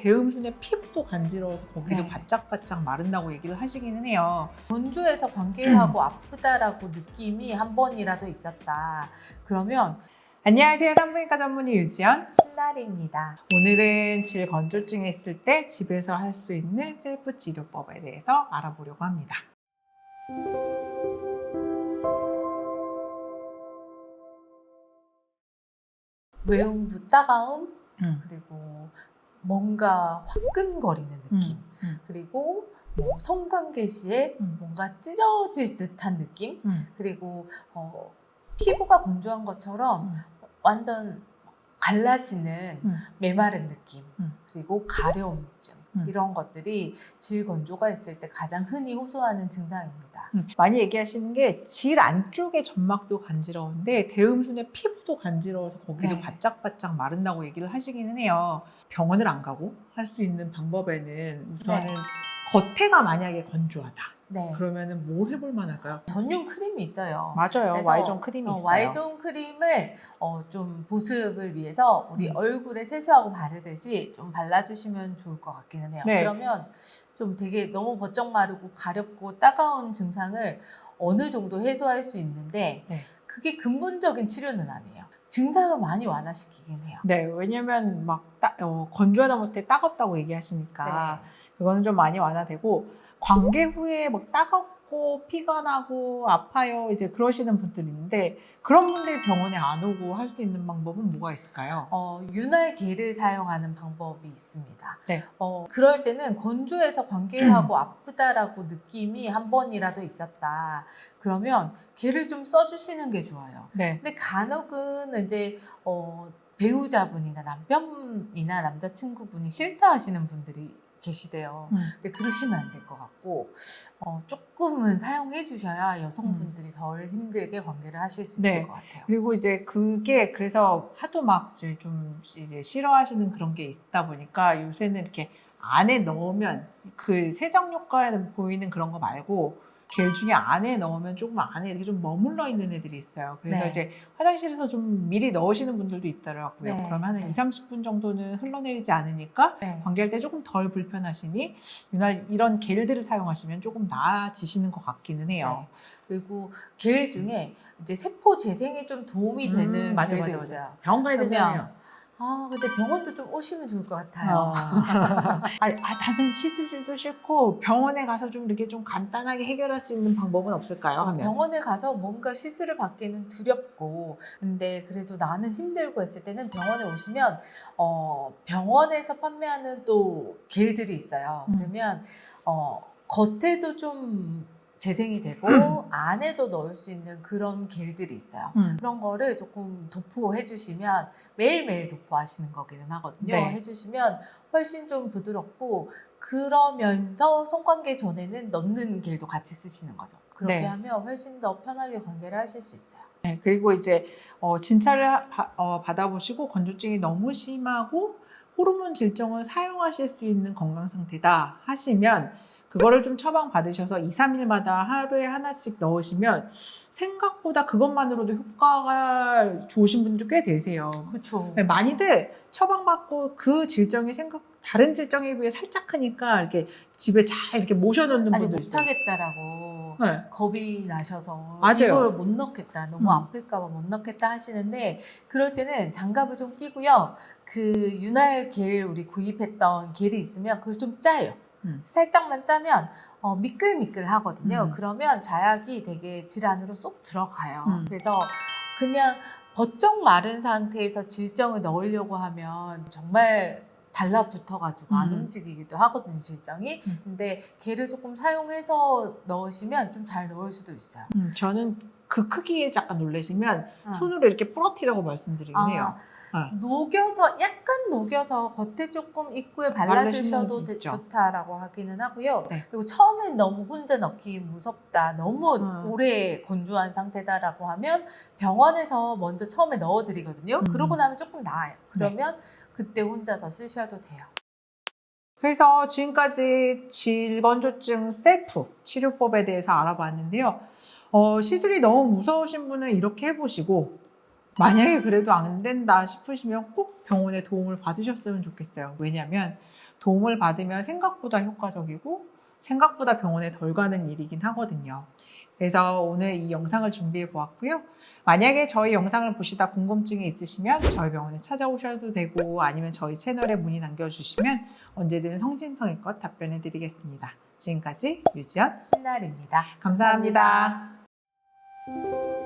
대음순의 피부도 간지러워서 거기도 네. 바짝바짝 마른다고 얘기를 하시기는 해요. 건조해서 관계하고 아프다라고 느낌이 한 번이라도 있었다. 그러면 안녕하세요. 산부인과 전문의 유지연. 신날입니다. 오늘은 질 건조증이 있을 때 집에서 할 수 있는 셀프 치료법에 대해서 알아보려고 합니다. 외음 부 따가움 음. 그리고 뭔가 화끈거리는 느낌 음. 그리고 뭐 성관계 시에 음. 뭔가 찢어질 듯한 느낌 음. 그리고 어, 피부가 건조한 것처럼 음. 완전 갈라지는 음. 메마른 느낌 음. 그리고 가려움증 음. 이런 것들이 질 건조가 있을 때 가장 흔히 호소하는 증상입니다. 음, 많이 얘기하시는 게 질 안쪽의 점막도 간지러운데 대음순의 피부도 간지러워서 거기도 네. 바짝바짝 마른다고 얘기를 하시기는 해요. 병원을 안 가고 할 수 있는 방법에는 우선은 네. 겉에가 만약에 건조하다. 네. 그러면은 뭘 해볼 만할까요? 전용 크림이 있어요. 맞아요. 그래서, Y존 크림이 어, 있어요. Y존 크림을 어, 좀 보습을 위해서 우리 음. 얼굴에 세수하고 바르듯이 좀 발라주시면 좋을 것 같기는 해요. 네. 그러면 좀 되게 너무 버쩍 마르고 가렵고 따가운 증상을 어느 정도 해소할 수 있는데 네. 그게 근본적인 치료는 아니에요. 증상을 많이 완화시키긴 해요. 네, 왜냐면 막 따, 어, 건조하다 못해 따갑다고 얘기하시니까 네. 그거는 좀 많이 완화되고 관계 후에 막 따갑고 피가 나고 아파요 이제 그러시는 분들 있는데 그런 분들이 병원에 안 오고 할 수 있는 방법은 뭐가 있을까요? 어, 윤활기를 사용하는 방법이 있습니다. 네. 어, 그럴 때는 건조해서 관계하고 아프다라고 느낌이 한 번이라도 있었다. 그러면 개를 좀 써주시는 게 좋아요. 네. 근데 간혹은 이제 어, 배우자분이나 남편이나 남자친구분이 싫다 하시는 분들이 계시대요. 음. 근데 그러시면 안 될 것 같고 어, 조금은 사용해 주셔야 여성분들이 덜 힘들게 관계를 하실 수 네. 있을 것 같아요. 그리고 이제 그게 그래서 하도 막 이제 좀 이제 싫어하시는 그런 게 있다 보니까 요새는 이렇게 안에 넣으면 그 세정 효과에 보이는 그런 거 말고 겔 중에 안에 넣으면 조금 안에 이렇게 좀 머물러 있는 애들이 있어요. 그래서 네. 이제 화장실에서 좀 미리 넣으시는 분들도 있더라고요. 네. 그러면 한 네. 2, 30분 정도는 흘러내리지 않으니까 네. 관계할 때 조금 덜 불편하시니 이날 이런 겔들을 사용하시면 조금 나아지시는 것 같기는 해요. 그리고 겔 중에 이제 세포 재생에 좀 도움이 음, 되는 맞아, 겔도 맞아, 있어요. 병원 가야 그러면 되잖아요. 아, 근데 병원도 좀 오시면 좋을 것 같아요. 어. 아, 아, 나는 시술도 싫고 병원에 가서 좀 이렇게 좀 간단하게 해결할 수 있는 방법은 없을까요? 하면. 병원에 가서 뭔가 시술을 받기는 두렵고, 근데 그래도 나는 힘들고 했을 때는 병원에 오시면, 어, 병원에서 판매하는 또 겔들이 있어요. 음. 그러면, 어, 겉에도 좀 재생이 되고, 안에도 넣을 수 있는 그런 겔들이 있어요. 음. 그런 거를 조금 도포해 주시면 매일매일 도포하시는 거기는 하거든요. 네. 해 주시면 훨씬 좀 부드럽고 그러면서 성관계 전에는 넣는 겔도 같이 쓰시는 거죠. 그렇게 네. 하면 훨씬 더 편하게 관계를 하실 수 있어요. 네, 그리고 이제 어, 진찰을 하- 바- 어, 받아보시고 건조증이 너무 심하고 호르몬 질정을 사용하실 수 있는 건강 상태다 하시면 그거를 좀 처방 받으셔서 2, 3일마다 하루에 하나씩 넣으시면 생각보다 그것만으로도 효과가 좋으신 분들 꽤 되세요. 그렇죠. 네, 많이들 처방받고 그 질정이 생각 다른 질정에 비해 살짝 크니까 이렇게 집에 잘 이렇게 모셔놓는 아니 분들 있어요. 못하겠다라고 네. 겁이 나셔서 맞아요. 이걸 못 넣겠다 너무 음. 아플까봐 못 넣겠다 하시는데 그럴 때는 장갑을 좀 끼고요 그 윤활 겔 우리 구입했던 겔이 있으면 그걸 좀 짜요 음. 살짝만 짜면 어, 미끌미끌 하거든요 음. 그러면 자약이 되게 질 안으로 쏙 들어가요 음. 그래서 그냥 버쩍 마른 상태에서 질정을 넣으려고 하면 정말 달라붙어가지고 안 음. 움직이기도 하거든요 질정이 음. 근데 걔를 조금 사용해서 넣으시면 좀 잘 넣을 수도 있어요. 음, 저는 그 크기에 잠깐 놀라시면 어. 손으로 이렇게 부러뜨리라고 말씀드리긴 아, 해요. 네. 녹여서 약간 녹여서 겉에 조금 입구에 발라주셔도 되-. 좋다라고 하기는 하고요. 네. 그리고 처음엔 너무 혼자 넣기 무섭다, 너무 음. 오래 건조한 상태다라고 하면 병원에서 먼저 처음에 넣어드리거든요. 음. 네. 그러고 나면 조금 나아요. 그러면 그때 혼자서 쓰셔도 돼요. 그래서 지금까지 질건조증 셀프 치료법에 대해서 알아봤는데요. 어, 시술이 너무 무서우신 분은 이렇게 해보시고 만약에 그래도 안 된다 싶으시면 꼭 병원의 도움을 받으셨으면 좋겠어요. 왜냐하면 도움을 받으면 생각보다 효과적이고 생각보다 병원에 덜 가는 일이긴 하거든요. 그래서 오늘 이 영상을 준비해 보았고요. 만약에 저희 영상을 보시다 궁금증이 있으시면 저희 병원에 찾아오셔도 되고 아니면 저희 채널에 문의 남겨주시면 언제든 성심성의껏 답변해 드리겠습니다. 지금까지 유지연 신날입니다. 감사합니다. 감사합니다.